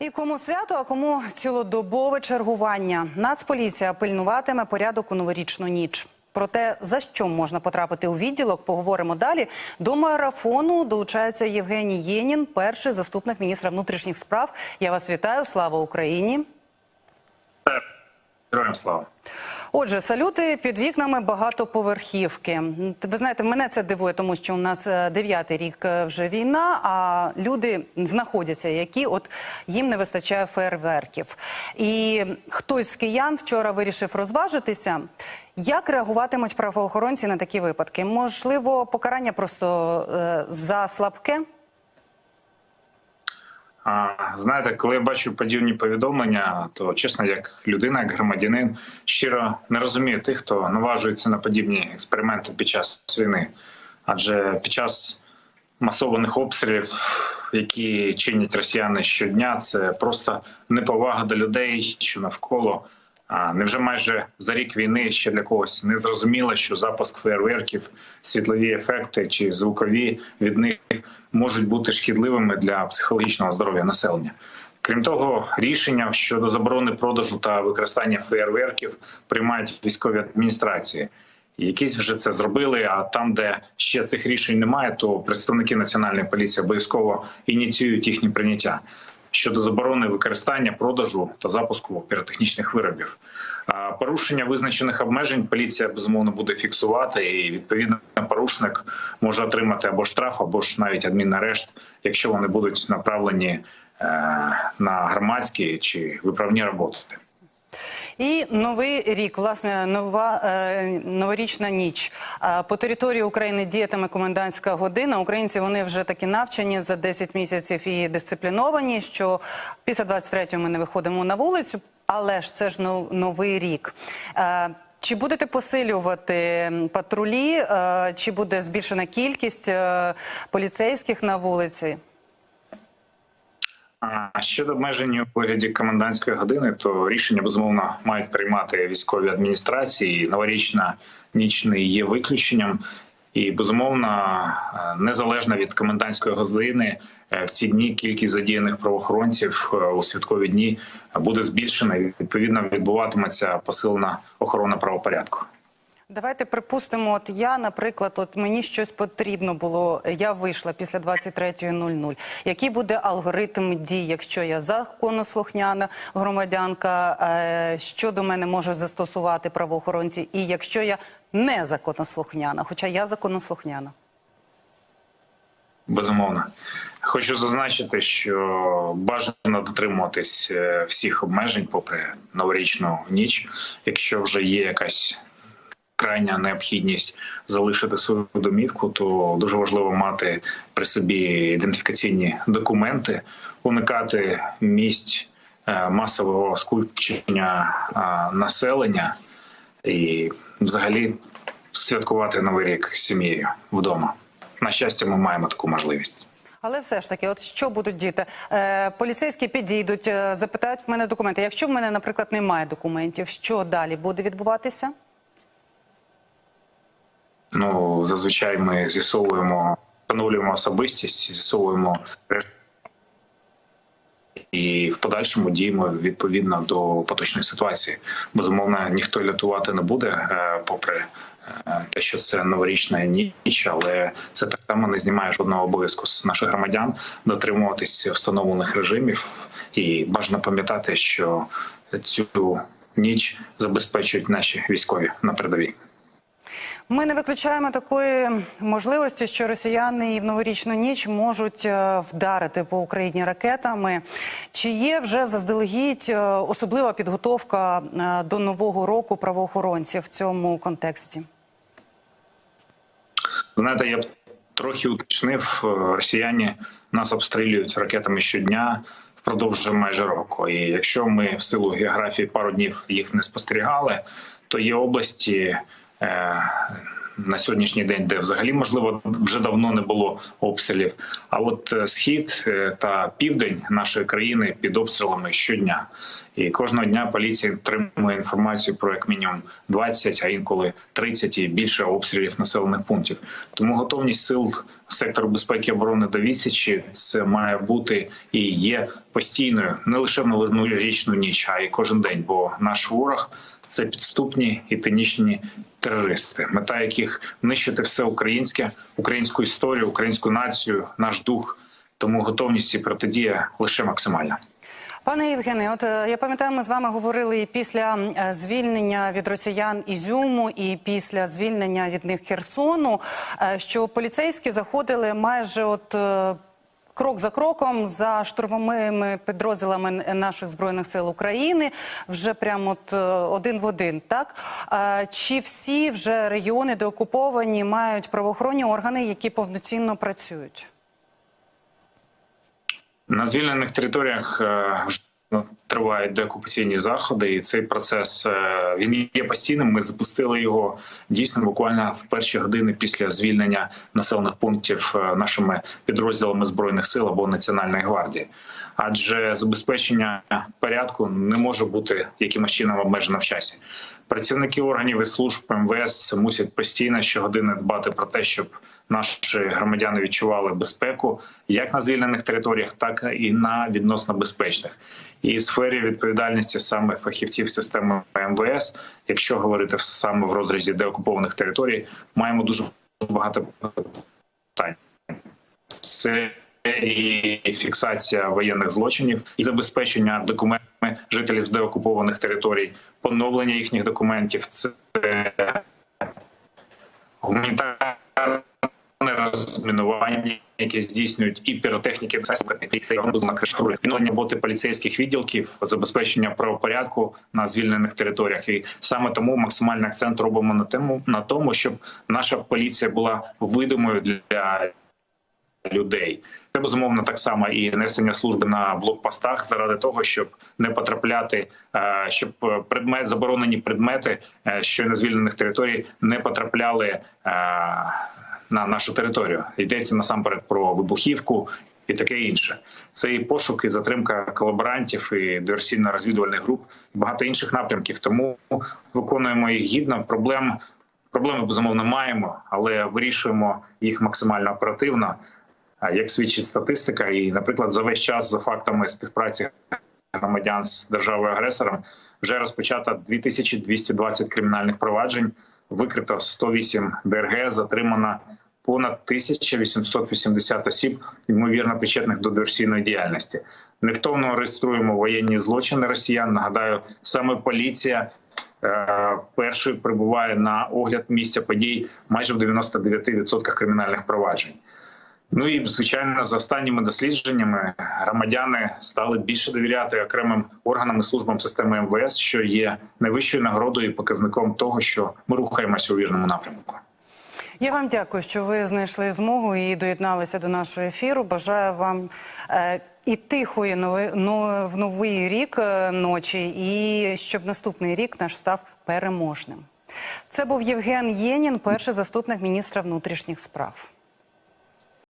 І кому свято, а кому цілодобове чергування. Нацполіція пильнуватиме порядок у новорічну ніч. Про те, за що можна потрапити у відділок, поговоримо далі. До марафону долучається Євгеній Єнін, перший заступник міністра внутрішніх справ. Я вас вітаю. Слава Україні! Героям слава. Отже, салюти під вікнами багатоповерхівки. Ви знаєте, мене це дивує, тому що у нас е, дев'ятий рік е, вже війна, а люди знаходяться, які от їм не вистачає фейерверків. І хтось з киян вчора вирішив розважитися. Як реагуватимуть правоохоронці на такі випадки? Можливо, покарання просто е, за слабке? Знаєте, коли я бачу подібні повідомлення, то чесно, як людина, як громадянин, щиро не розумію тих, хто наважується на подібні експерименти під час війни. Адже під час масованих обстрілів, які чинять росіяни щодня, це просто неповага до людей, що навколо. А невже майже за рік війни ще для когось не зрозуміло, що запуск фейерверків, світлові ефекти чи звукові від них можуть бути шкідливими для психологічного здоров'я населення? Крім того, рішення щодо заборони продажу та використання фейерверків приймають військові адміністрації. Якісь вже це зробили. А там, де ще цих рішень немає, то представники національної поліції обов'язково ініціюють їхнє прийняття щодо заборони використання, продажу та запуску піротехнічних виробів. Порушення визначених обмежень поліція безумовно буде фіксувати, і відповідно порушник може отримати або штраф, або ж навіть адмінарешт, якщо вони будуть направлені е, на громадські чи виправні роботи. І новий рік, власне, нова е, новорічна ніч. По території України діятиме комендантська година. Українці вони вже такі навчені за 10 місяців і дисципліновані. Що після 23-го ми не виходимо на вулицю, але ж це ж нов, новий рік. Е, чи будете посилювати патрулі, е, чи буде збільшена кількість поліцейських на вулиці? А щодо обмежень у вигляді комендантської години, то рішення безумовно мають приймати військові адміністрації. Новорічна ніч не є виключенням. І безумовно, незалежно від комендантської години, е, в ці дні кількість задіяних правоохоронців е, у святкові дні буде збільшена. Відповідно, відбуватиметься посилена охорона правопорядку. Давайте припустимо, от я, наприклад, от мені щось потрібно було. Я вийшла після 23.00. Який буде алгоритм дій, якщо я законослухняна громадянка, е, що до мене можуть застосувати правоохоронці, і якщо я не законослухняна, хоча я законослухняна? Безумовно, хочу зазначити, що бажано дотримуватись е, всіх обмежень, попри новорічну ніч, якщо вже є якась крайня необхідність залишити свою домівку, то дуже важливо мати при собі ідентифікаційні документи, уникати місць е, масового скупчення е, населення і, взагалі, святкувати новий рік з сім'єю вдома. На щастя, ми маємо таку можливість. Але все ж таки, от що будуть діти? Е, поліцейські підійдуть, е, запитають в мене документи. Якщо в мене, наприклад, немає документів, що далі буде відбуватися? Ну зазвичай ми з'ясовуємо, встановлюємо особистість, з'ясовуємо і в подальшому діємо відповідно до поточної ситуації. Безумовно, ніхто лютувати не буде, е, попри е, те, що це новорічна ніч, але це так само не знімає жодного обов'язку з наших громадян дотримуватись встановлених режимів і бажано пам'ятати, що цю ніч забезпечують наші військові на передовій. Ми не виключаємо такої можливості, що росіяни і в новорічну ніч можуть е, вдарити по Україні ракетами. Чи є вже заздалегідь е, особлива підготовка е, до нового року правоохоронців в цьому контексті? Знаєте, я б трохи уточнив, росіяни нас обстрілюють ракетами щодня впродовж майже року. І якщо ми в силу географії пару днів їх не спостерігали, то є області на сьогоднішній день, де взагалі можливо вже давно не було обстрілів. А от е, схід е, та південь нашої країни під обстрілами щодня. І кожного дня поліція отримує інформацію про як мінімум 20, а інколи 30 і більше обстрілів населених пунктів. Тому готовність сил сектору безпеки і оборони до відсічі це має бути і є постійною не лише в новорічну ніч, а й кожен день. Бо наш ворог це підступні і тинічні терористи, мета яких нищити все українське, українську історію, українську націю, наш дух. Тому готовність і протидія лише максимальна. Пане Євгене, от е, я пам'ятаю, ми з вами говорили і після е, звільнення від росіян Ізюму, і після звільнення від них Херсону, е, що поліцейські заходили майже от. Крок за кроком за штурмовими підрозділами наших збройних сил України вже прямо от е, один в один. Так Е, чи всі вже регіони деокуповані мають правоохоронні органи, які повноцінно працюють? На звільнених територіях е, тривають деокупаційні заходи, і цей процес е, він є постійним. Ми запустили його дійсно буквально в перші години після звільнення населених пунктів е, нашими підрозділами збройних сил або національної гвардії. Адже забезпечення порядку не може бути якимось чином обмежено в часі. Працівники органів і служб МВС мусять постійно щогодини дбати про те, щоб наші громадяни відчували безпеку як на звільнених територіях, так і на відносно безпечних. І в сфері відповідальності саме фахівців системи МВС, якщо говорити саме в розрізі деокупованих територій, маємо дуже багато питань. Це і фіксація воєнних злочинів, і забезпечення документами жителів з деокупованих територій, поновлення їхніх документів. Це гуманітарне розмінування, яке здійснюють і піротехніки, відновлення боти поліцейських відділків, забезпечення правопорядку на звільнених територіях. І саме тому максимальний акцент робимо на тему на тому, щоб наша поліція була видимою для людей. Це безумовно так само і несення служби на блокпостах заради того, щоб не потрапляти, е, щоб предмет заборонені предмети, е, що на звільнених територій не потрапляли е, на нашу територію. Йдеться насамперед про вибухівку. І таке інше, це і пошук, і затримка колаборантів, і диверсійно-розвідувальних груп, і багато інших напрямків. Тому виконуємо їх гідно. Проблем проблеми безумовно маємо, але вирішуємо їх максимально оперативно. Як свідчить статистика, і, наприклад, за весь час за фактами співпраці громадян з державою агресором вже розпочато 2220 кримінальних проваджень, викрито 108 ДРГ, затримано понад 1880 осіб, ймовірно причетних до диверсійної діяльності. Невтомно реєструємо воєнні злочини росіян. Нагадаю, саме поліція. е, Першою прибуває на огляд місця подій майже в 99% кримінальних проваджень. Ну і звичайно, за останніми дослідженнями громадяни стали більше довіряти окремим органам і службам системи МВС, що є найвищою нагородою і показником того, що ми рухаємося у вірному напрямку. Я вам дякую, що ви знайшли змогу і доєдналися до нашого ефіру. Бажаю вам е, і тихої нови, но, в новий рік е, ночі, і щоб наступний рік наш став переможним. Це був Євген Єнін, перший заступник міністра внутрішніх справ.